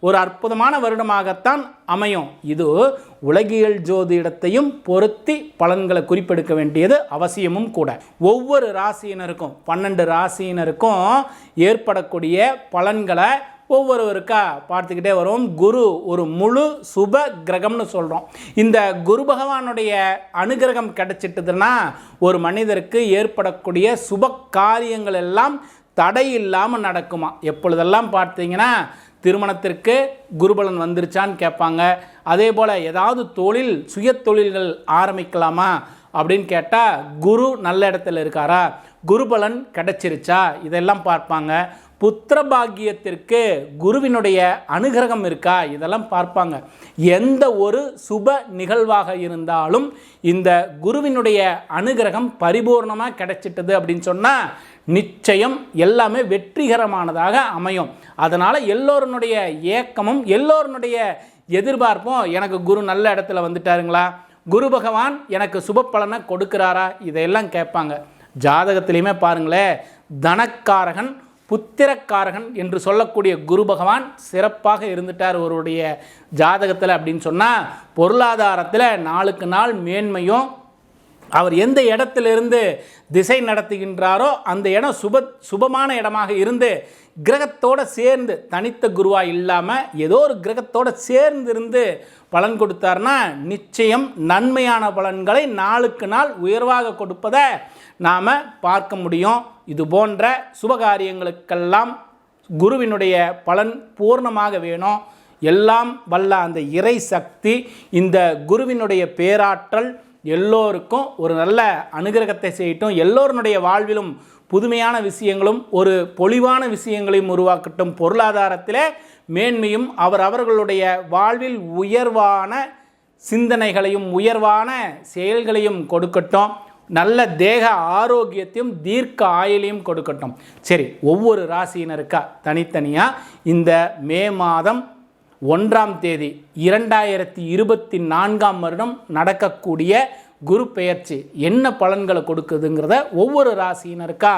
ஒரு அற்புதமான வருடமாகத்தான் அமையும். இது உலகியல் ஜோதிடத்தையும் பொருத்தி பலன்களை குறிப்பெடுக்க வேண்டியது அவசியமும் கூட. ஒவ்வொரு ராசியினருக்கும் பன்னெண்டு ராசியினருக்கும் ஏற்படக்கூடிய பலன்களை ஒவ்வொருவருக்கா பார்த்துக்கிட்டே வரும் குரு ஒரு முழு சுப கிரகம்னு சொல்கிறோம் இந்த குரு பகவானுடைய அனுகிரகம் கிடைச்சிட்டதுன்னா ஒரு மனிதருக்கு ஏற்படக்கூடிய சுப காரியங்கள் எல்லாம் தடை இல்லாமல் நடக்குமா? எப்பொழுதெல்லாம் பார்த்தீங்கன்னா திருமணத்திற்கு குருபலன் வந்துருச்சான்னு கேட்பாங்க. அதே போல் ஏதாவது தொழில் சுய தொழில்கள் ஆரம்பிக்கலாமா அப்படின்னு கேட்டால் குரு நல்ல இடத்துல இருக்காரா? குருபலன் கிடச்சிருச்சா? இதெல்லாம் பார்ப்பாங்க. புத்திர பாக்கியத்திற்கு குருவினுடைய அனுகிரகம் இருக்கா? இதெல்லாம் பார்ப்பாங்க. எந்த ஒரு சுப நிகழ்வாக இருந்தாலும் இந்த குருவினுடைய அனுகிரகம் பரிபூர்ணமாக கிடைச்சிட்டது அப்படின்னு சொன்னால் நிச்சயம் எல்லாமே வெற்றிகரமானதாக அமையும். அதனால் எல்லோருனுடைய ஏக்கமும் எல்லோருனுடைய எதிர்பார்ப்பும் எனக்கு குரு நல்ல இடத்துல வந்துட்டாருங்களா? குரு பகவான் எனக்கு சுப பலனை கொடுக்குறாரா? இதையெல்லாம் கேட்பாங்க. ஜாதகத்திலையுமே பாருங்களேன் தனக்காரகன் புத்திரக்காரகன் என்று சொல்லக்கூடிய குரு பகவான் சிறப்பாக இருந்துட்டார் ஒருவருடைய ஜாதகத்தில் அப்படின்னு சொன்னால் பொருளாதாரத்தில் நாளுக்கு நாள் மேன்மையும் அவர் எந்த இடத்திலிருந்து திசை நடத்துகின்றாரோ அந்த இடம் சுப சுபமான இடமாக இருந்து கிரகத்தோடு சேர்ந்து தனித்த குருவாக இல்லாமல் ஏதோ ஒரு கிரகத்தோடு சேர்ந்து இருந்து பலன் கொடுத்தார்னா நிச்சயம் நன்மையான பலன்களை நாளுக்கு நாள் உயர்வாக கொடுப்பதை நாம் பார்க்க முடியும். இது போன்ற சுபகாரியங்களுக்கெல்லாம் குருவினுடைய பலன் பூர்ணமாக வேணும். எல்லாம் வல்ல அந்த இறை சக்தி இந்த குருவினுடைய பேராற்றல் எல்லோருக்கும் ஒரு நல்ல அனுகிரகத்தை செய்யட்டும். எல்லோருடைய வாழ்விலும் புதுமையான விஷயங்களும் ஒரு பொலிவான விஷயங்களையும் உருவாக்கட்டும். பொருளாதாரத்தில் மேன்மையும் அவர் அவர்களுடைய வாழ்வில் உயர்வான சிந்தனைகளையும் உயர்வான செயல்களையும் கொடுக்கட்டும். நல்ல தேக ஆரோக்கியத்தையும் தீர்க்க ஆயுளையும் கொடுக்கட்டும். சரி ஒவ்வொரு ராசியினருக்கா தனித்தனியாக இந்த மே மாதம் ஒன்றாம் தேதி இரண்டாயிரத்தி இருபத்தி நான்காம் வருடம் நடக்கக்கூடிய குரு பெயர்ச்சி என்ன பலன்களை கொடுக்குதுங்கிறத ஒவ்வொரு ராசியினருக்கா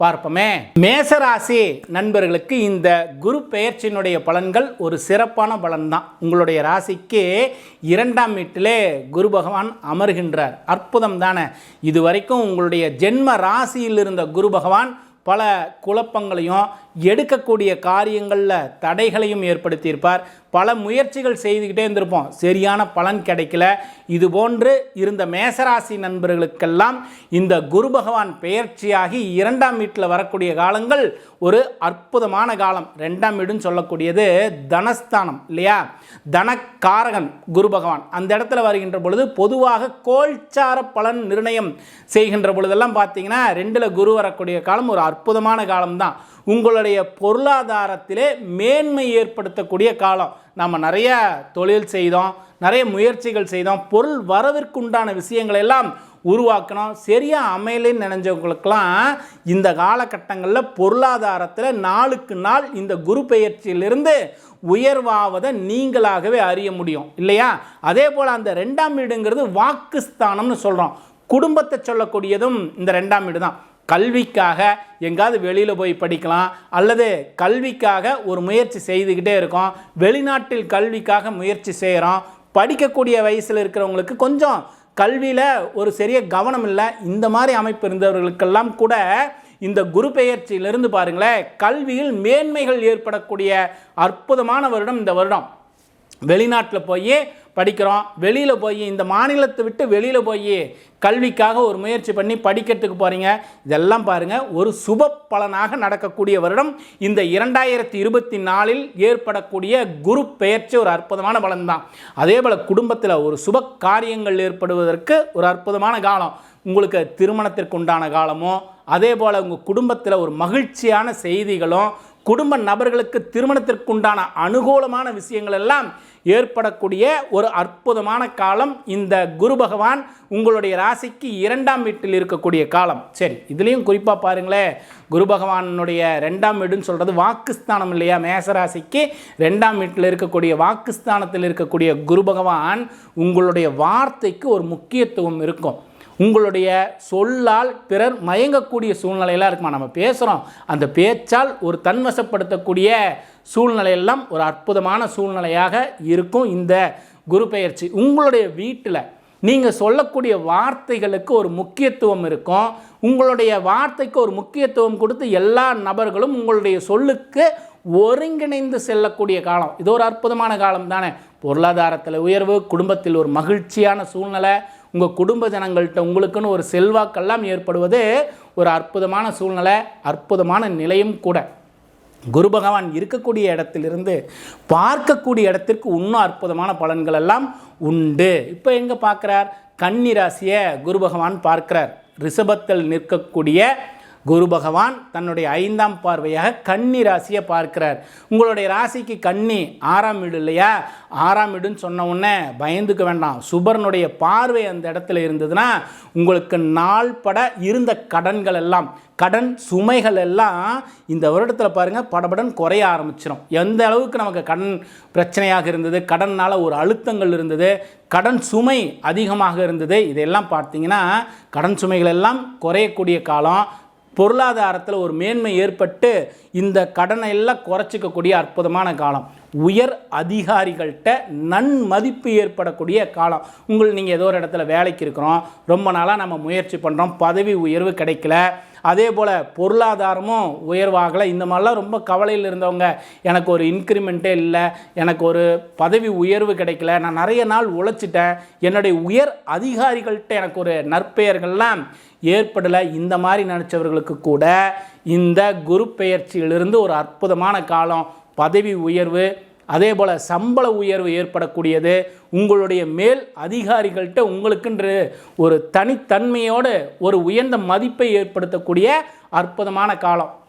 பார்ப்போமே. மேசராசி நண்பர்களுக்கு இந்த குரு பெயர்ச்சியினுடைய பலன்கள் ஒரு சிறப்பான பலன்தான். உங்களுடைய ராசிக்கு இரண்டாம் வீட்டிலே குரு பகவான் அமர்கின்றார். அற்புதம் தானே. இது வரைக்கும் உங்களுடைய ஜென்ம ராசியில் இருந்த குரு பகவான் பல குழப்பங்களையும் எடுக்கக்கூடிய காரியங்களில் தடைகளையும் ஏற்படுத்தியிருப்பார். பல முயற்சிகள் செய்துக்கிட்டே இருந்திருப்போம். சரியான பலன் கிடைக்கல. இது போன்று இருந்த மேசராசி நண்பர்களுக்கெல்லாம் இந்த குரு பகவான் பெயர்ச்சியாகி இரண்டாம் வீட்டில் வரக்கூடிய காலங்கள் ஒரு அற்புதமான காலம். ரெண்டாம் வீடுன்னு சொல்லக்கூடியது தனஸ்தானம் இல்லையா? தனக்காரகன் குரு பகவான். அந்த இடத்துல வருகின்ற பொழுது பொதுவாக கோல்சார பலன் நிர்ணயம் செய்கின்ற பொழுதெல்லாம் பார்த்தீங்கன்னா ரெண்டில் குரு வரக்கூடிய காலம் ஒரு அற்புதமான காலம்தான். உங்களுடைய பொருளாதாரத்திலே மேன்மை ஏற்படுத்தக்கூடிய காலம். நம்ம நிறைய தொழில் செய்தோம் நிறைய முயற்சிகள் செய்தோம் பொருள் வரவிற்குண்டான விஷயங்கள் எல்லாம் உருவாக்கணும். சரியாக அமையலைன்னு நினைஞ்சவங்களுக்கெல்லாம் இந்த காலகட்டங்களில் பொருளாதாரத்தில் நாளுக்கு நாள் இந்த குரு பெயர்ச்சியிலிருந்து உயர்வாவதை நீங்களாகவே அறிய முடியும். இல்லையா? அதே போல் அந்த ரெண்டாம் வீடுங்கிறது வாக்குஸ்தானம்னு சொல்கிறோம் குடும்பத்தை சொல்லக்கூடியதும் இந்த ரெண்டாம் வீடு தான் கல்விக்காக எங்காவது வெளியில் போய் படிக்கலாம் அல்லது கல்விக்காக ஒரு முயற்சி செய்துக்கிட்டே இருக்கோம். வெளிநாட்டில் கல்விக்காக முயற்சி செய்கிறோம் படிக்கக்கூடிய வயசில் இருக்கிறவங்களுக்கு கொஞ்சம் கல்வியில் ஒரு சரிய கவனம் இல்லை. இந்த மாதிரி அமைப்பு இருந்தவர்களுக்கெல்லாம் கூட இந்த குரு பெயர்ச்சியிலிருந்து பாருங்களேன் கல்வியில் மேன்மைகள் ஏற்படக்கூடிய அற்புதமான வருடம் இந்த வருடம். வெளிநாட்டில் போய் படிக்கிறோம். வெளியில் போய் இந்த மாநிலத்தை விட்டு வெளியில் போய் கல்விக்காக ஒரு முயற்சி பண்ணி படிக்கிறதுக்கு போகிறீங்க இதெல்லாம் பாருங்கள் ஒரு சுப பலனாக நடக்கக்கூடிய வருடம். இந்த இரண்டாயிரத்தி இருபத்தி நாலில் ஏற்படக்கூடிய குரு பெயர்ச்சி ஒரு அற்புதமான பலன் தான் அதே போல் குடும்பத்தில் ஒரு சுப காரியங்கள் ஏற்படுவதற்கு ஒரு அற்புதமான காலம். உங்களுக்கு திருமணத்திற்கு உண்டான காலமும் அதே போல் உங்கள் குடும்பத்தில் ஒரு மகிழ்ச்சியான செய்திகளும் குடும்ப நபர்களுக்கு திருமணத்திற்குண்டான அனுகூலமான விஷயங்கள் எல்லாம் ஏற்படக்கூடிய ஒரு அற்புதமான காலம் இந்த குரு பகவான் உங்களுடைய ராசிக்கு இரண்டாம் வீட்டில் இருக்கக்கூடிய காலம். சரி இதுலேயும் குறிப்பாக பாருங்களேன் குரு பகவானுடைய ரெண்டாம் வீடுன்னு சொல்கிறது வாக்குஸ்தானம் இல்லையா? மேசராசிக்கு ரெண்டாம் வீட்டில் இருக்கக்கூடிய வாக்குஸ்தானத்தில் இருக்கக்கூடிய குரு பகவான் உங்களுடைய வார்த்தைக்கு ஒரு முக்கியத்துவம் இருக்கும். உங்களுடைய சொல்லால் பிறர் மயங்கக்கூடிய சூழ்நிலையெல்லாம் இருக்குமா? நம்ம பேசுகிறோம் அந்த பேச்சால் ஒரு தன்வசப்படுத்தக்கூடிய சூழ்நிலையெல்லாம் ஒரு அற்புதமான சூழ்நிலையாக இருக்கும் இந்த குரு பெயர்ச்சி. உங்களுடைய வீட்டில் நீங்கள் சொல்லக்கூடிய வார்த்தைகளுக்கு ஒரு முக்கியத்துவம் இருக்கும். உங்களுடைய வார்த்தைக்கு ஒரு முக்கியத்துவம் கொடுத்து எல்லா நபர்களும் உங்களுடைய சொல்லுக்கு ஒருங்கிணைந்து செல்லக்கூடிய காலம். இது ஒரு அற்புதமான காலம் தானே. பொருளாதாரத்தில் உயர்வு குடும்பத்தில் ஒரு மகிழ்ச்சியான சூழ்நிலை உங்கள் குடும்ப ஜனங்கள்கிட்ட உங்களுக்குன்னு ஒரு செல்வாக்கெல்லாம் ஏற்படுவது ஒரு அற்புதமான சூழ்நிலை அற்புதமான நிலையும் கூட. குரு பகவான் இருக்கக்கூடிய இடத்திலிருந்து பார்க்கக்கூடிய இடத்திற்கு இன்னும் அற்புதமான பலன்கள் எல்லாம் உண்டு. இப்போ எங்கே பார்க்குறார்? கன்னிராசியை குரு பகவான் பார்க்கிறார். ரிஷபத்தில் நிற்கக்கூடிய குரு பகவான் தன்னுடைய ஐந்தாம் பார்வையாக கன்னி ராசியை பார்க்கிறார். உங்களுடைய ராசிக்கு கன்னி ஆறாம் வீடு இல்லையா? ஆறாம் வீடுன்னு சொன்ன உடனே பயந்துக்க வேண்டாம். சுபரனுடைய பார்வை அந்த இடத்துல இருந்ததுன்னா உங்களுக்கு நாள் பட இருந்த கடன்கள் எல்லாம் கடன் சுமைகள் எல்லாம் இந்த வருடத்தில் பாருங்கள் படபடன் குறைய ஆரம்பிச்சிடும் எந்த அளவுக்கு நமக்கு கடன் பிரச்சனையாக இருந்தது கடனால் ஒரு அழுத்தங்கள் இருந்தது கடன் சுமை அதிகமாக இருந்தது இதெல்லாம் பார்த்தீங்கன்னா கடன் சுமைகள் எல்லாம் குறையக்கூடிய காலம் பொருளாதாரத்தில் ஒரு மேன்மை ஏற்பட்டு இந்த கடனை எல்லாம் குறைச்சிக்கக்கூடிய அற்புதமான காலம். உயர் அதிகாரிகள்கிட்ட நன்மதிப்பு ஏற்படக்கூடிய காலம். உங்கள் நீங்கள் ஏதோ ஒரு இடத்துல வேலைக்கு இருக்கிறோம். ரொம்ப நாளாக நம்ம முயற்சி பண்ணுறோம் பதவி உயர்வு கிடைக்கல. அதே போல் பொருளாதாரமும் உயர்வாகலை. இந்த மாதிரிலாம் ரொம்ப கவலையில் இருந்தவங்க. எனக்கு ஒரு இன்க்ரிமெண்ட்டே இல்லை. எனக்கு ஒரு பதவி உயர்வு கிடைக்கல. நான் நிறைய நாள் உழைச்சிட்டேன். என்னுடைய உயர் அதிகாரிகள்கிட்ட எனக்கு ஒரு நற்பெயர்கள்லாம் ஏற்படலை. இந்த மாதிரி நினச்சவர்களுக்கு கூட இந்த குரு பெயர்ச்சியிலிருந்து ஒரு அற்புதமான காலம். பதவி உயர்வு அதே போல் சம்பள உயர்வு ஏற்படக்கூடியது. உங்களுடைய மேல் அதிகாரிகள்கிட்ட உங்களுக்குன்று ஒரு தனித்தன்மையோடு ஒரு உயர்ந்த மதிப்பை ஏற்படுத்தக்கூடிய அற்புதமான காலம்.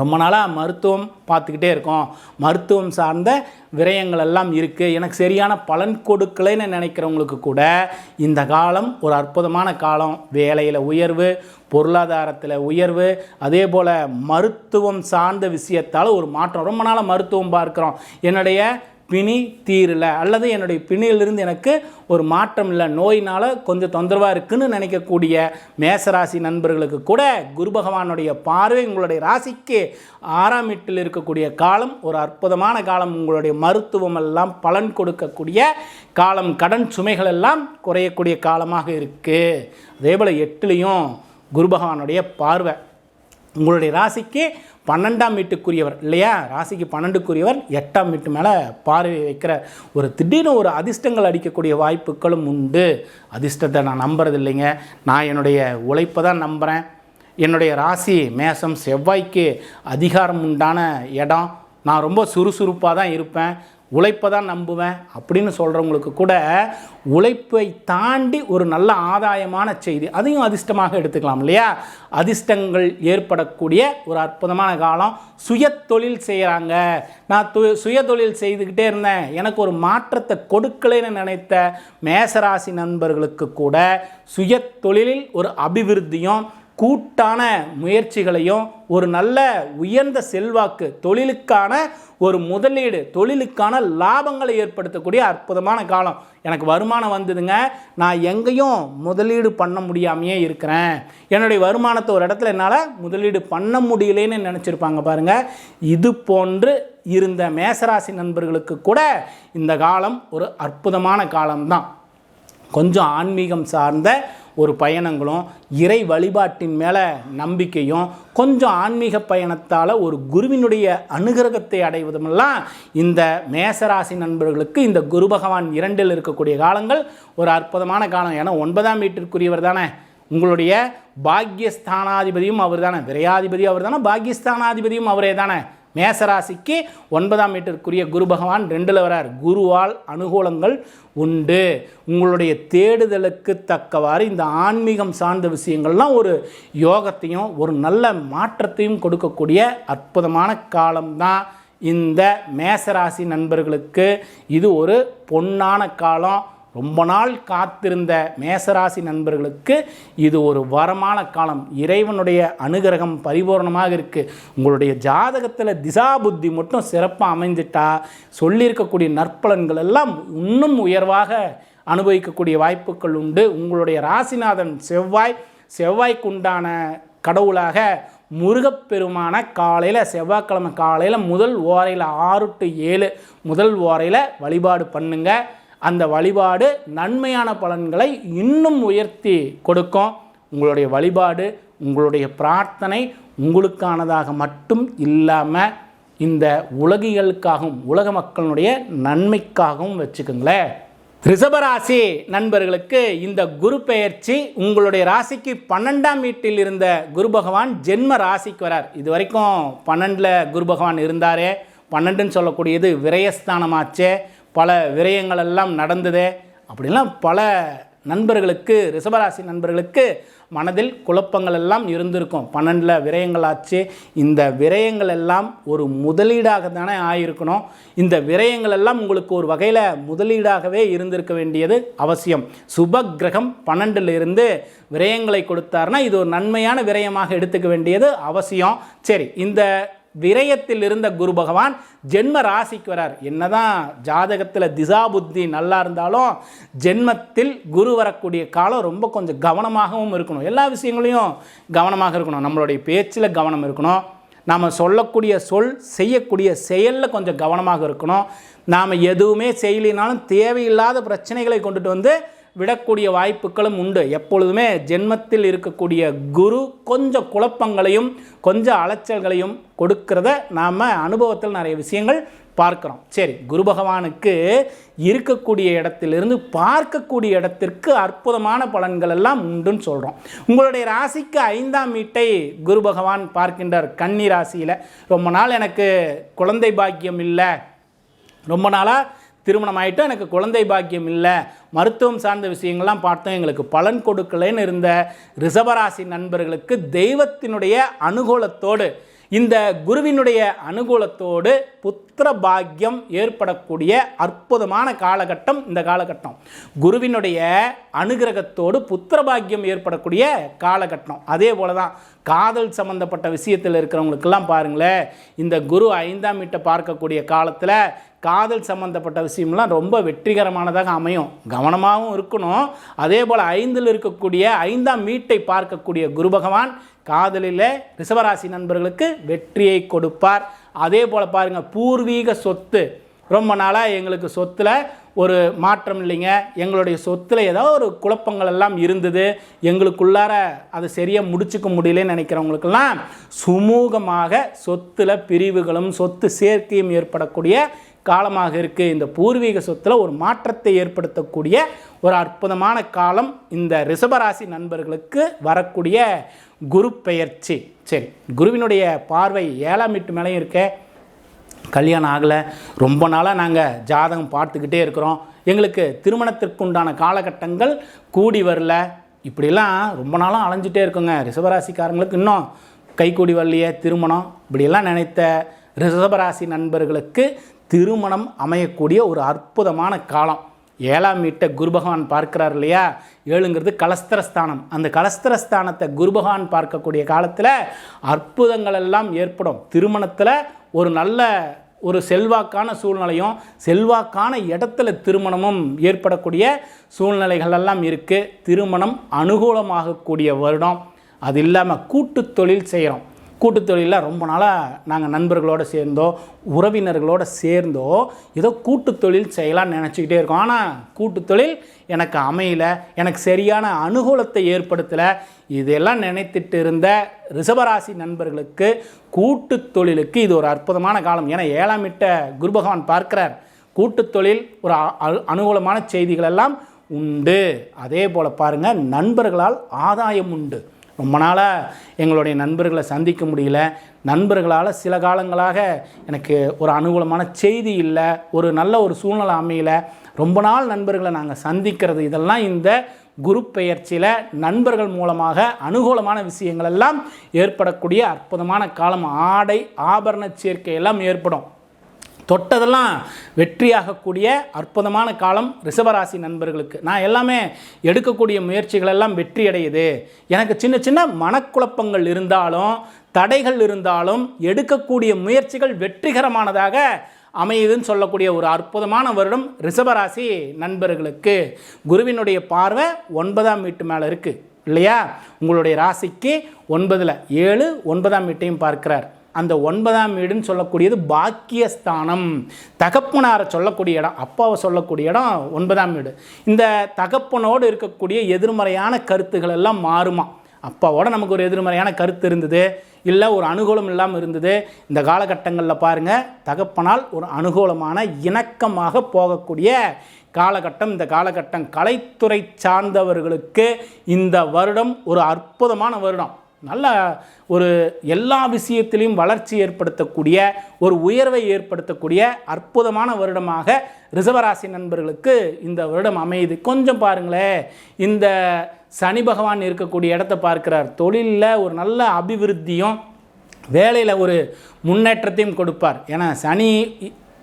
ரொம்ப நாளாக மருத்துவம் பார்த்துக்கிட்டே இருக்கோம். மருத்துவம் சார்ந்த விரயங்கள் எல்லாம் இருக்குது எனக்கு சரியான பலன் கொடுக்கலைன்னு நினைக்கிறவங்களுக்கு கூட இந்த காலம் ஒரு அற்புதமான காலம். வேலையில் உயர்வு பொருளாதாரத்தில் உயர்வு அதே போல் மருத்துவம் சார்ந்த விஷயத்தால் ஒரு மாற்றம். ரொம்ப நாளாக மருத்துவம் பார்க்குறோம். என்னுடைய பிணி தீரல. அல்லது என்னுடைய பிணியிலிருந்து எனக்கு ஒரு மாற்றம் இல்லை. நோயினால் கொஞ்சம் தொந்தரவாக இருக்குன்னு நினைக்கக்கூடிய மேசராசி நண்பர்களுக்கு கூட குரு பகவானுடைய பார்வை உங்களுடைய ராசிக்கு ஆறாம் வீட்டில் இருக்கக்கூடிய காலம் ஒரு அற்புதமான காலம். உங்களுடைய மருத்துவம் எல்லாம் பலன் கொடுக்கக்கூடிய காலம். கடன் சுமைகள் எல்லாம் குறையக்கூடிய காலமாக இருக்குது அதே போல் எட்டுலேயும் குரு பகவானுடைய பார்வை உங்களுடைய ராசிக்கு பன்னெண்டாம் வீட்டுக்குரியவர் இல்லையா? ராசிக்கு பன்னெண்டுக்குரியவர் எட்டாம் வீட்டு மேலே பார்வை வைக்கிற ஒரு திடீர்னு ஒரு அதிர்ஷ்டங்கள் அடிக்கக்கூடிய வாய்ப்புகளும் உண்டு. அதிர்ஷ்டத்தை நான் நம்புறது இல்லைங்க நான் என்னுடைய உழைப்பை தான் நம்புகிறேன் என்னுடைய ராசி மேசம் செவ்வாய்க்கு அதிகாரம் உண்டான இடம். நான் ரொம்ப சுறுசுறுப்பாக தான் இருப்பேன். உழைப்பை தான் நம்புவேன் அப்படின்னு சொல்கிறவங்களுக்கு கூட உழைப்பை தாண்டி ஒரு நல்ல ஆதாயமான செய்தி அதையும் அதிர்ஷ்டமாக எடுத்துக்கலாம் இல்லையா? அதிர்ஷ்டங்கள் ஏற்படக்கூடிய ஒரு அற்புதமான காலம். சுய தொழில் செய்கிறாங்க நான் து சுய தொழில் செய்துக்கிட்டே இருந்தேன். எனக்கு ஒரு மாற்றத்தை கொடுக்கலைன்னு நினைத்த மேசராசி நண்பர்களுக்கு கூட சுய தொழிலில் ஒரு அபிவிருத்தியும் கூட்டான முயற்சிகளையும் ஒரு நல்ல உயர்ந்த செல்வாக்கு தொழிலுக்கான ஒரு முதலீடு தொழிலுக்கான லாபங்களை ஏற்படுத்தக்கூடிய அற்புதமான காலம். எனக்கு வருமானம் வந்ததுங்க. நான் எங்கேயும் முதலீடு பண்ண முடியாமையே இருக்கிறேன். என்னுடைய வருமானத்தை ஒரு இடத்துல என்னால் முதலீடு பண்ண முடியலேன்னு நினச்சிருப்பாங்க பாருங்கள் இது போன்று இருந்த மேசராசி நண்பர்களுக்கு கூட இந்த காலம் ஒரு அற்புதமான காலம்தான். கொஞ்சம் ஆன்மீகம் சார்ந்த ஒரு பயணங்களும் இறை வழிபாட்டின் மேலே நம்பிக்கையும் கொஞ்சம் ஆன்மீக பயணத்தால் ஒரு குருவினுடைய அனுகிரகத்தை அடைவதுமெல்லாம் இந்த மேசராசி நண்பர்களுக்கு இந்த குரு பகவான் இரண்டில் இருக்கக்கூடிய காலங்கள் ஒரு அற்புதமான காலம். ஏன்னா ஒன்பதாம் வீட்டிற்குரியவர் தானே. உங்களுடைய பாக்யஸ்தானாதிபதியும் அவர் தானே விரையாதிபதியும் அவர் தானே பாக்யஸ்தானாதிபதியும் அவரே தானே. மேசராசிக்கு ஒன்பதாம் வீட்டிற்குரிய குரு பகவான் ரெண்டில் வரார். குருவால் அனுகூலங்கள் உண்டு. உங்களுடைய தேடுதலுக்கு தக்கவாறு இந்த ஆன்மீகம் சார்ந்த விஷயங்கள்லாம் ஒரு யோகத்தையும் ஒரு நல்ல மாற்றத்தையும் கொடுக்கக்கூடிய அற்புதமான காலம்தான் இந்த மேசராசி நண்பர்களுக்கு. இது ஒரு பொன்னான காலம். ரொம்ப நாள் காத்திருந்த மேசராசி நண்பர்களுக்கு இது ஒரு வரமான காலம். இறைவனுடைய அனுகிரகம் பரிபூர்ணமாக இருக்குது உங்களுடைய ஜாதகத்தில் திசா புத்தி மட்டும் சிறப்பாக அமைஞ்சிட்டா சொல்லியிருக்கக்கூடிய நற்பலன்கள் எல்லாம் இன்னும் உயர்வாக அனுபவிக்கக்கூடிய வாய்ப்புகள் உண்டு. உங்களுடைய ராசிநாதன் செவ்வாய் செவ்வாய்க்குண்டான கடவுளாக முருகப்பெருமான காலையில் செவ்வாய்க்கிழமை காலையில் முதல் ஓரையில் ஆறு டு ஏழு முதல் ஓரையில் வழிபாடு பண்ணுங்கள் அந்த வழிபாடு நன்மையான பலன்களை இன்னும் உயர்த்தி கொடுக்கும். உங்களுடைய வழிபாடு உங்களுடைய பிரார்த்தனை உங்களுக்கானதாக மட்டும் இல்லாமல் இந்த உலகிகளுக்காகவும் உலக மக்களுடைய நன்மைக்காகவும் வச்சுக்கோங்களேன். ரிஷபராசி நண்பர்களுக்கு இந்த குரு பெயர்ச்சி உங்களுடைய ராசிக்கு பன்னெண்டாம் வீட்டில் இருந்த குரு பகவான் ஜென்ம ராசிக்கு வரார். இது வரைக்கும் பன்னெண்டில் குரு பகவான் இருந்தாரே. பன்னெண்டுன்னு சொல்லக்கூடியது விரயஸ்தானமாச்சே. பல விரயங்கள் எல்லாம் நடந்ததே. அப்படிலாம் பல நண்பர்களுக்கு ரிஷபராசி நண்பர்களுக்கு மனதில் குழப்பங்கள் எல்லாம் இருந்திருக்கும். பன்னெண்டில் விரயங்கள் ஆச்சு. இந்த விரயங்கள் எல்லாம் ஒரு முதலீடாக தானே ஆயிருக்கணும். இந்த விரயங்கள் எல்லாம் உங்களுக்கு ஒரு வகையில் முதலீடாகவே இருந்திருக்க வேண்டியது அவசியம். சுப கிரகம் பன்னெண்டில் இருந்து விரயங்களை கொடுத்தாருன்னா இது ஒரு நன்மையான விரயமாக எடுத்துக்க வேண்டியது அவசியம். சரி இந்த விரயத்தில் இருந்த குரு பகவான் ஜென்ம ராசிக்கு வரார். என்னதான் ஜாதகத்தில் திசா புத்தி நல்லா இருந்தாலும் ஜென்மத்தில் குரு வரக்கூடிய காலம் ரொம்ப கொஞ்சம் கவனமாகவும் இருக்கணும். எல்லா விஷயங்களையும் கவனமாக இருக்கணும். நம்மளுடைய பேச்சில் கவனம் இருக்கணும். நாம் சொல்லக்கூடிய சொல் செய்யக்கூடிய செயலில் கொஞ்சம் கவனமாக இருக்கணும். நாம் எதுவுமே செய்யலினாலும் தேவையில்லாத பிரச்சனைகளை கொண்டுட்டு வந்து விடக்கூடிய வாய்ப்புகளும் உண்டு. எப்பொழுதுமே ஜென்மத்தில் இருக்கக்கூடிய குரு கொஞ்சம் குழப்பங்களையும் கொஞ்சம் அலைச்சல்களையும் கொடுக்கிறத நாம் அனுபவத்தில் நிறைய விஷயங்கள் பார்க்குறோம். சரி குரு பகவானுக்கு இருக்கக்கூடிய இடத்திலிருந்து பார்க்கக்கூடிய இடத்திற்கு அற்புதமான பலன்கள் எல்லாம் உண்டுன்னு சொல்கிறோம் உங்களுடைய ராசிக்கு ஐந்தாம் வீட்டை குரு பகவான் பார்க்கின்றார் கன்னி ராசியில். ரொம்ப நாள் எனக்கு குழந்தை பாக்கியம் இல்லை. ரொம்ப நாளாக திருமணம் ஆகிட்டு எனக்கு குழந்தை பாக்கியம் இல்லை. மருத்துவம் சார்ந்த விஷயங்கள்லாம் பார்த்தோம் எங்களுக்கு பலன் கொடுக்கலைன்னு இருந்த ரிஷபராசி நண்பர்களுக்கு தெய்வத்தினுடைய அனுகூலத்தோடு இந்த குருவினுடைய அனுகூலத்தோடு புத்திர பாக்கியம் ஏற்படக்கூடிய அற்புதமான காலகட்டம் இந்த காலகட்டம். குருவினுடைய அனுகிரகத்தோடு புத்திர பாக்கியம் ஏற்படக்கூடிய காலகட்டம். அதே போல தான் காதல் சம்பந்தப்பட்ட விஷயத்தில் இருக்கிறவங்களுக்கெல்லாம் பாருங்களேன் இந்த குரு ஐந்தாம் வீட்டை பார்க்கக்கூடிய காலத்தில் காதல் சம்பந்தப்பட்ட விஷயம்லாம் ரொம்ப வெற்றிகரமானதாக அமையும். கவனமாகவும் இருக்கணும். அதே போல் ஐந்தில் இருக்கக்கூடிய ஐந்தாம் வீட்டை பார்க்கக்கூடிய குரு பகவான் காதலில் ரிஷபராசி நண்பர்களுக்கு வெற்றியை கொடுப்பார். அதே போல் பாருங்கள் பூர்வீக சொத்து. ரொம்ப நாளாக எங்களுக்கு சொத்தில் ஒரு மாற்றம் இல்லைங்க. எங்களுடைய சொத்தில் ஏதோ ஒரு குழப்பங்கள் எல்லாம் இருந்தது. எங்களுக்குள்ளார அதை சரியாக முடிச்சுக்க முடியலன்னு நினைக்கிறவங்களுக்கெல்லாம் சுமூகமாக சொத்தில் பிரிவுகளும் சொத்து சேர்க்கையும் ஏற்படக்கூடிய காலமாக இருக்குது இந்த பூர்வீக சொத்தில் ஒரு மாற்றத்தை ஏற்படுத்தக்கூடிய ஒரு அற்புதமான காலம் இந்த ரிஷபராசி நண்பர்களுக்கு வரக்கூடிய குரு பெயர்ச்சி. சரி குருவினுடைய பார்வை ஏழாம் வீட்டு மேலேயும் இருக்கே. கல்யாணம் ஆகலை. ரொம்ப நாளாக நாங்கள் ஜாதகம் பார்த்துக்கிட்டே இருக்கிறோம். எங்களுக்கு திருமணத்திற்குண்டான காலகட்டங்கள் கூடி வரல. இப்படிலாம் ரொம்ப நாளாக அலைஞ்சிட்டே இருக்குங்க. ரிஷபராசிக்காரங்களுக்கு இன்னும் கைக்கூடி வரலையே திருமணம். இப்படியெல்லாம் நினைத்த ரிஷபராசி நண்பர்களுக்கு திருமணம் அமையக்கூடிய ஒரு அற்புதமான காலம். ஏழாம் வீட்டை குரு பகவான் பார்க்கிறார் இல்லையா? ஏழுங்கிறது கலஸ்திரஸ்தானம். அந்த கலஸ்திரஸ்தானத்தை குரு பகவான் பார்க்கக்கூடிய காலத்தில் அற்புதங்கள் எல்லாம் ஏற்படும். திருமணத்தில் ஒரு நல்ல ஒரு செல்வாக்கான சூழ்நிலையும் செல்வாக்கான இடத்துல திருமணமும் ஏற்படக்கூடிய சூழ்நிலைகள் எல்லாம் இருக்குது திருமணம் அனுகூலமாகக்கூடிய வருடம். அது இல்லாமல் கூட்டு தொழில் செய்கிறோம் கூட்டுத்தொழிலில் ரொம்ப நாளாக நாங்கள் நண்பர்களோடு சேர்ந்தோ உறவினர்களோடு சேர்ந்தோ ஏதோ கூட்டுத்தொழில் செய்யலாம்னு நினச்சிக்கிட்டே இருக்கோம். ஆனால் கூட்டுத்தொழில் எனக்கு அமையல எனக்கு சரியான அனுகூலத்தை ஏற்படுத்தலை. இதெல்லாம் நினைத்துட்டு இருந்த ரிஷபராசி நண்பர்களுக்கு கூட்டுத்தொழிலுக்கு இது ஒரு அற்புதமான காலம். ஏன்னா ஏழாம் இட்ட குரு பகவான் பார்க்கிறார். கூட்டுத்தொழில் ஒரு அ- அனுகூலமான செய்திகள் எல்லாம் உண்டு. அதே போல் பாருங்கள் நண்பர்களால் ஆதாயம் உண்டு. ரொம்ப நாளாக எங்களுடைய நண்பர்களை சந்திக்க முடியல. நண்பர்களால் சில காலங்களாக எனக்கு ஒரு அனுகூலமான செய்தி இல்லை ஒரு நல்ல ஒரு சூழ்நிலை அமையல. ரொம்ப நாள் நண்பர்களை நாங்கள் சந்திக்கிறது. இதெல்லாம் இந்த குரு பெயர்ச்சியில் நண்பர்கள் மூலமாக அனுகூலமான விஷயங்கள் எல்லாம் ஏற்படக்கூடிய அற்புதமான காலம். ஆடை ஆபரண சேர்க்கை எல்லாம் ஏற்படும். தொட்டதெல்லாம் வெற்றியாகக்கூடிய அற்புதமான காலம் ரிஷபராசி நண்பர்களுக்கு. நான் எல்லாமே எடுக்கக்கூடிய முயற்சிகள் எல்லாம் வெற்றி அடையுது எனக்கு சின்ன சின்ன மனக்குழப்பங்கள் இருந்தாலும் தடைகள் இருந்தாலும் எடுக்கக்கூடிய முயற்சிகள் வெற்றிகரமானதாக அமையுதுன்னு சொல்லக்கூடிய ஒரு அற்புதமான வருடம் ரிஷபராசி நண்பர்களுக்கு. குருவினுடைய பார்வை ஒன்பதாம் வீட்டு மேலே இருக்குது இல்லையா? உங்களுடைய ராசிக்கு ஒன்பதில் ஏழு ஒன்பதாம் வீட்டையும் பார்க்கிறார். அந்த ஒன்பதாம் வீடுன்னு சொல்லக்கூடியது பாக்கியஸ்தானம். தகப்பனாரை சொல்லக்கூடிய இடம் அப்பாவை சொல்லக்கூடிய இடம் ஒன்பதாம் வீடு. இந்த தகப்பனோடு இருக்கக்கூடிய எதிர்மறையான கருத்துக்கள் எல்லாம் மாறுமா? அப்பாவோட நமக்கு ஒரு எதிர்மறையான கருத்து இருந்தது இல்லை ஒரு அனுகூலம் இல்லாமல் இருந்தது. இந்த காலகட்டங்களில் பாருங்கள் தகப்பனால் ஒரு அனுகூலமான இணக்கமாக போகக்கூடிய காலகட்டம். இந்த காலகட்டம் கலைத்துறை சார்ந்தவர்களுக்கு இந்த வருடம் ஒரு அற்புதமான வருடம். நல்ல ஒரு எல்லா விஷயத்திலையும் வளர்ச்சி ஏற்படுத்தக்கூடிய ஒரு உயர்வை ஏற்படுத்தக்கூடிய அற்புதமான வருடமாக ரிசவராசி நண்பர்களுக்கு இந்த வருடம் அமையுது. கொஞ்சம் பாருங்களேன். இந்த சனி பகவான் இருக்கக்கூடிய இடத்த பார்க்கிறார். தொழிலில் ஒரு நல்ல அபிவிருத்தியும் வேலையில் ஒரு முன்னேற்றத்தையும் கொடுப்பார். ஏன்னா சனி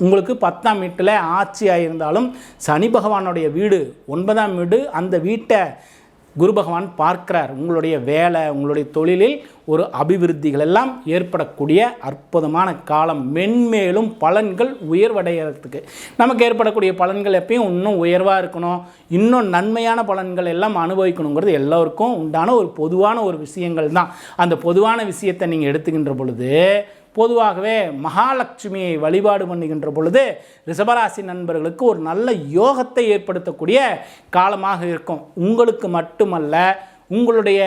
உங்களுக்கு பத்தாம் வீட்டில் ஆட்சியாக இருந்தாலும் சனி பகவானுடைய வீடு ஒன்பதாம் வீடு. அந்த வீட்டை குரு பகவான் பார்க்கிறார். உங்களுடைய வேலை உங்களுடைய தொழிலில் ஒரு அபிவிருத்திகள் எல்லாம் ஏற்படக்கூடிய அற்புதமான காலம். மென்மேலும் பலன்கள் உயர்வடைகிறதுக்கு. நமக்கு ஏற்படக்கூடிய பலன்கள் எப்பயும் இன்னும் உயர்வாக இருக்கணும். இன்னும் நன்மையான பலன்கள் எல்லாம் அனுபவிக்கணுங்கிறது எல்லோருக்கும் உண்டான ஒரு பொதுவான ஒரு விஷயங்கள் தான். அந்த பொதுவான விஷயத்தை நீங்கள் எடுத்துக்கின்ற பொழுது பொதுவாகவே மகாலட்சுமியை வழிபாடு பண்ணுகின்ற பொழுது ரிஷபராசி நண்பர்களுக்கு ஒரு நல்ல யோகத்தை ஏற்படுத்தக்கூடிய காலமாக இருக்கும். உங்களுக்கு மட்டுமல்ல உங்களுடைய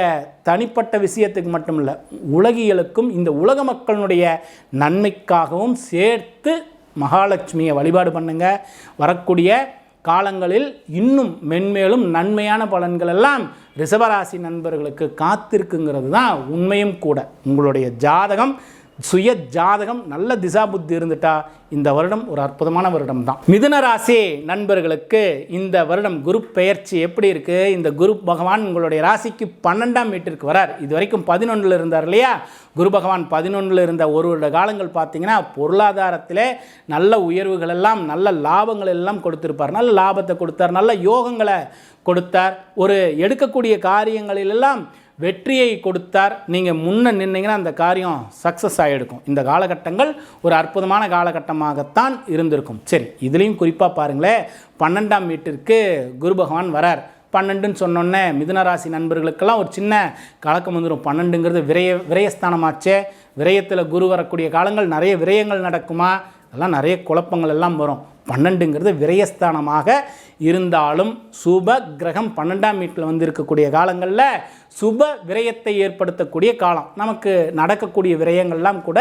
தனிப்பட்ட விஷயத்துக்கு மட்டுமல்ல உலகியலுக்கும் இந்த உலக மக்களுடைய நன்மைக்காகவும் சேர்த்து மகாலட்சுமியை வழிபாடு பண்ணுங்க. வரக்கூடிய காலங்களில் இன்னும் மென்மேலும் நன்மையான பலன்கள் எல்லாம் ரிஷபராசி நண்பர்களுக்கு காத்திருக்குங்கிறது தான் உண்மையும் கூட. உங்களுடைய ஜாதகம் சுய ஜாதகம் நல்ல திசா புத்தி இருந்துட்டா இந்த வருடம் ஒரு அற்புதமான வருடம் தான் மிதுன ராசி நண்பர்களுக்கு இந்த வருடம் குரு பெயர்ச்சி எப்படி இருக்கு? இந்த குரு பகவான் உங்களுடைய ராசிக்கு பன்னெண்டாம் வீட்டிற்கு வரார். இது வரைக்கும் பதினொன்றில் இருந்தார் இல்லையா? குரு பகவான் பதினொன்றில் இருந்த ஒரு வருட காலங்கள் பார்த்தீங்கன்னா பொருளாதாரத்தில் நல்ல உயர்வுகள் எல்லாம் நல்ல லாபங்கள் எல்லாம் கொடுத்திருப்பார். நல்ல லாபத்தை கொடுத்தார் நல்ல யோகங்களை கொடுத்தார். ஒரு எடுக்கக்கூடிய காரியங்களிலெல்லாம் வெற்றியை கொடுத்தார். நீங்கள் முன்ன நின்னீங்கன்னா அந்த காரியம் சக்ஸஸ் ஆகிடுக்கும் இந்த காலகட்டங்கள் ஒரு அற்புதமான காலகட்டமாகத்தான் இருந்திருக்கும். சரி இதுலேயும் குறிப்பாக பாருங்களேன். பன்னெண்டாம் வீட்டிற்கு குரு பகவான் வரார். பன்னெண்டுன்னு சொன்னோன்னே மிதுனராசி நண்பர்களுக்கெல்லாம் ஒரு சின்ன கலக்கம் வந்துடும் பன்னெண்டுங்கிறது விரய விரயஸ்தானமாச்சே. விரயத்தில் குரு வரக்கூடிய காலங்கள் நிறைய விரயங்கள் நடக்குமா? அதெல்லாம் நிறைய குழப்பங்கள் எல்லாம் வரும். பன்னெண்டுங்கிறது விரயஸ்தானமாக இருந்தாலும் சுப கிரகம் பன்னெண்டாம் வீட்டில் வந்து இருக்கக்கூடிய காலங்களில் சுப விரயத்தை ஏற்படுத்தக்கூடிய காலம். நமக்கு நடக்கக்கூடிய விரயங்கள்லாம் கூட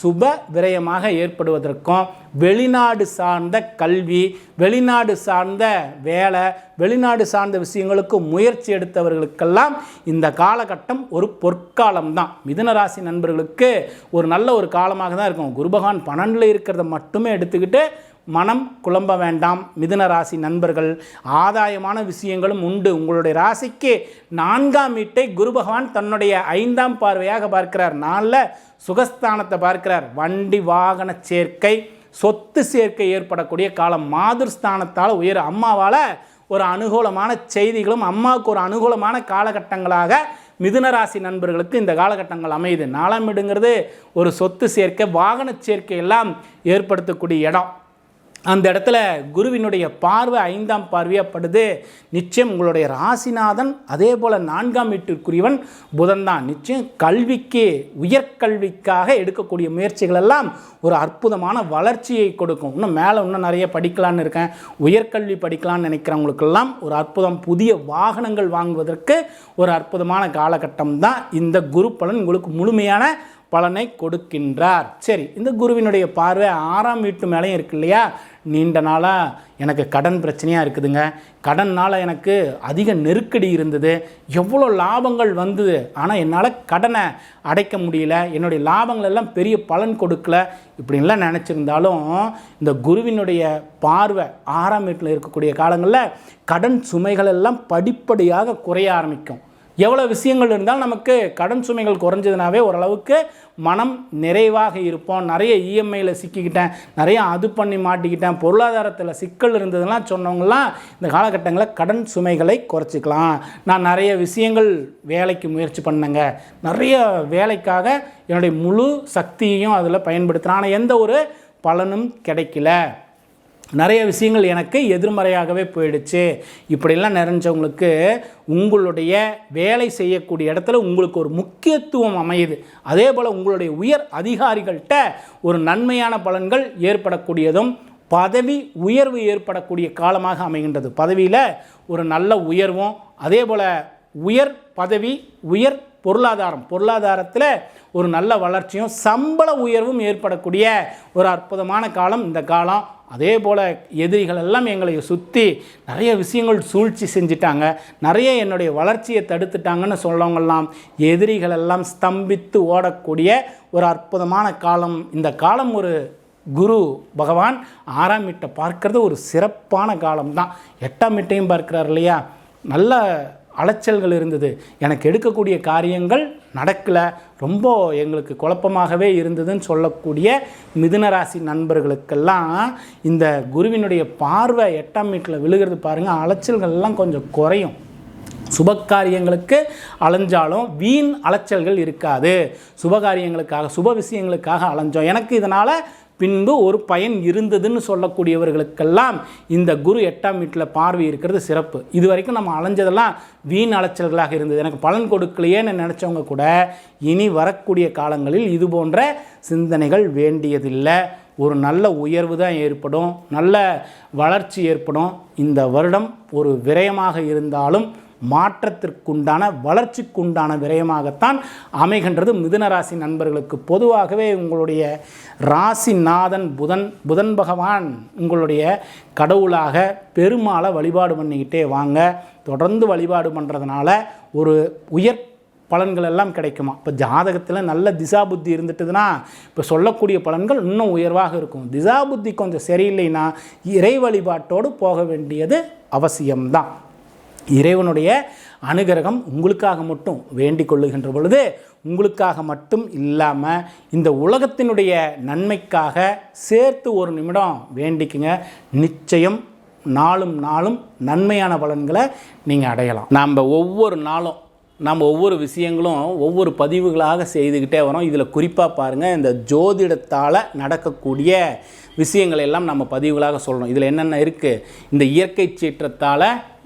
சுப விரயமாக ஏற்படுவதற்கும் வெளிநாடு சார்ந்த கல்வி வெளிநாடு சார்ந்த வேலை வெளிநாடு சார்ந்த விஷயங்களுக்கு முயற்சி எடுத்தவர்களுக்கெல்லாம் இந்த காலகட்டம் ஒரு பொற்காலம் தான் மிதுனராசி நண்பர்களுக்கு ஒரு நல்ல ஒரு காலமாக தான் இருக்கும். குருபகான் பன்னெண்டில் இருக்கிறத மட்டுமே எடுத்துக்கிட்டு மனம் குழம்ப வேண்டாம். மிதுன ராசி நண்பர்கள் ஆதாயமான விஷயங்களும் உண்டு. உங்களுடைய ராசிக்கு நான்காம் வீட்டை குரு பகவான் தன்னுடைய ஐந்தாம் பார்வையாக பார்க்கிறார். நாளில் சுகஸ்தானத்தை பார்க்கிறார். வண்டி வாகன சேர்க்கை சொத்து சேர்க்கை ஏற்படக்கூடிய காலம். மாதுர்ஸ்தானத்தால் உயர். அம்மாவால் ஒரு அனுகூலமான செய்திகளும் அம்மாவுக்கு ஒரு அனுகூலமான காலகட்டங்களாக மிதுனராசி நண்பர்களுக்கு இந்த காலகட்டங்கள் அமையுது. நாலாம் வீடுங்கிறது ஒரு சொத்து சேர்க்கை வாகன சேர்க்கை எல்லாம் ஏற்படுத்தக்கூடிய இடம். அந்த இடத்துல குருவினுடைய பார்வை ஐந்தாம் பார்வையப்படுது நிச்சயம் உங்களுடைய ராசிநாதன் அதே போல் நான்காம் வீட்டிற்குரியவன் புதன் தான் நிச்சயம் கல்விக்கு உயர்கல்விக்காக எடுக்கக்கூடிய முயற்சிகள் எல்லாம் ஒரு அற்புதமான வளர்ச்சியை கொடுக்கும். இன்னும் மேலே இன்னும் நிறைய படிக்கலான்னு இருக்கேன். உயர்கல்வி படிக்கலாம்னு நினைக்கிறவங்களுக்கெல்லாம் ஒரு அற்புதம். புதிய வாகனங்கள் வாங்குவதற்கு ஒரு அற்புதமான காலகட்டம் தான் இந்த குரு பலன். உங்களுக்கு முழுமையான பலனை கொடுக்கின்றார். சரி இந்த குருவினுடைய பார்வை ஆறாம் வீட்டு மேலேயும் இருக்கு இல்லையா? நீண்ட நாளாக எனக்கு கடன் பிரச்சனையாக இருக்குதுங்க. கடன்னால் எனக்கு அதிக நெருக்கடி இருந்தது. எவ்வளோ லாபங்கள் வந்தது. ஆனால் என்னால் கடனை அடைக்க முடியல. என்னுடைய லாபங்கள் எல்லாம் பெரிய பலன் கொடுக்கல. இப்படின்லாம் நினச்சிருந்தாலும் இந்த குருவினுடைய பார்வை ஆறாம் வீட்டில் இருக்கக்கூடிய காலங்களில் கடன் சுமைகள் எல்லாம் படிப்படியாக குறைய ஆரம்பிக்கும். எவ்வளோ விஷயங்கள் இருந்தாலும் நமக்கு கடன் சுமைகள் குறைஞ்சதுனாவே ஓரளவுக்கு மனம் நிறைவாக இருப்போம். நிறைய இஎம்ஐயில் சிக்கிக்கிட்டேன். நிறைய அது பண்ணி மாட்டிக்கிட்டேன். பொருளாதாரத்தில் சிக்கல் இருந்ததுலாம் சொன்னவங்களாம் இந்த காலகட்டங்களில் கடன் சுமைகளை குறைச்சிக்கலாம். நான் நிறைய விஷயங்கள் வேலைக்கு முயற்சி பண்ணேங்க. நிறைய வேலைக்காக என்னுடைய முழு சக்தியையும் அதில் பயன்படுத்துகிறேன் ஆனால் எந்த ஒரு பலனும் கிடைக்கல. நிறைய விஷயங்கள் எனக்கு எதிர்மறையாகவே போயிடுச்சு. இப்படிலாம் நிறைஞ்சவங்களுக்கு உங்களுடைய வேலை செய்யக்கூடிய இடத்துல உங்களுக்கு ஒரு முக்கியத்துவம் அமையுது. அதே போல் உங்களுடைய உயர் அதிகாரிகள்கிட்ட ஒரு நன்மையான பலன்கள் ஏற்படக்கூடியதும் பதவி உயர்வு ஏற்படக்கூடிய காலமாக அமைகின்றது. பதவியில் ஒரு நல்ல உயர்வும் அதே போல் உயர் பதவி உயர் பொருளாதாரம் பொருளாதாரத்தில் ஒரு நல்ல வளர்ச்சியும் சம்பள உயர்வும் ஏற்படக்கூடிய ஒரு அற்புதமான காலம் இந்த காலம். அதே போல் எதிரிகள் எல்லாம் எங்களை சுற்றி நிறைய விஷயங்கள் சூழ்ச்சி செஞ்சிட்டாங்க. நிறைய என்னுடைய வளர்ச்சியை தடுத்துட்டாங்கன்னு சொல்லவங்கெல்லாம் எதிரிகள் எல்லாம் ஸ்தம்பித்து ஓடக்கூடிய ஒரு அற்புதமான காலம். இந்த காலம் ஒரு குரு பகவான் ஆறாம் வீட்டை பார்க்கறது ஒரு சிறப்பான காலம்தான். எட்டாம் வீட்டையும் பார்க்குறார் இல்லையா? நல்ல அலைச்சல்கள் இருந்தது. எனக்கு எடுக்கக்கூடிய காரியங்கள் நடக்கலை. ரொம்ப எங்களுக்கு குழப்பமாகவே இருந்ததுன்னு சொல்லக்கூடிய மிதுனராசி நண்பர்களுக்கெல்லாம் இந்த குருவினுடைய பார்வை எட்டாம் வீட்டில் விழுகிறது பாருங்கள் அலைச்சல்கள்லாம் கொஞ்சம் குறையும். சுபகாரியங்களுக்கு அலைஞ்சாலும் வீண் அலைச்சல்கள் இருக்காது. சுபகாரியங்களுக்காக சுப விஷயங்களுக்காக அலைஞ்சோம். எனக்கு இதனால் பின்பு ஒரு பயன் இருந்ததுன்னு சொல்லக்கூடியவர்களுக்கெல்லாம் இந்த குரு எட்டாம் வீட்டில் பார்வை இருக்கிறது சிறப்பு. இது வரைக்கும் நம்ம அலைஞ்சதெல்லாம் வீண் அலைச்சல்களாக இருந்தது. எனக்கு பலன் கொடுக்கலையேன்னு நினச்சவங்க கூட இனி வரக்கூடிய காலங்களில் இது போன்ற சிந்தனைகள் வேண்டியதில்லை. ஒரு நல்ல உயர்வு தான் ஏற்படும். நல்ல வளர்ச்சி ஏற்படும். இந்த வருடம் ஒரு விரயமாக இருந்தாலும் மாற்றத்திற்குண்டான வளர்ச்சிக்குண்டான விரயமாகத்தான் அமைகின்றது. மிதுனராசி நண்பர்களுக்கு பொதுவாகவே உங்களுடைய ராசிநாதன் புதன் புதன் பகவான் உங்களுடைய கடவுளாக பெருமாளை வழிபாடு பண்ணிக்கிட்டே வாங்க. தொடர்ந்து வழிபாடு பண்ணுறதுனால ஒரு உயர் பலன்கள் எல்லாம் கிடைக்குமா? இப்போ ஜாதகத்தில் நல்ல திசா புத்தி இருந்துட்டுதுன்னா இப்போ சொல்லக்கூடிய பலன்கள் இன்னும் உயர்வாக இருக்கும். திசா புத்தி கொஞ்சம் சரியில்லைன்னா இறை வழிபாட்டோடு போக வேண்டியது அவசியம்தான். இறைவனுடைய அனுகிரகம் உங்களுக்காக மட்டும் வேண்டிக் கொள்ளுகின்ற பொழுது உங்களுக்காக மட்டும் இல்லாமல் இந்த உலகத்தினுடைய நன்மைக்காக சேர்த்து ஒரு நிமிடம் வேண்டிக்குங்க. நிச்சயம் நாளும் நாளும் நன்மையான பலன்களை நீங்கள் அடையலாம். நாம் ஒவ்வொரு நாளும் நம்ம ஒவ்வொரு விஷயங்களும் ஒவ்வொரு பதிவுகளாக செய்துக்கிட்டே வரோம். இதில் குறிப்பாக பாருங்கள் இந்த ஜோதிடத்தால் நடக்கக்கூடிய விஷயங்களை எல்லாம் நம்ம பதிவுகளாக சொல்லணும். இதில் என்னென்ன இருக்குது இந்த இயற்கை சீற்றத்தால்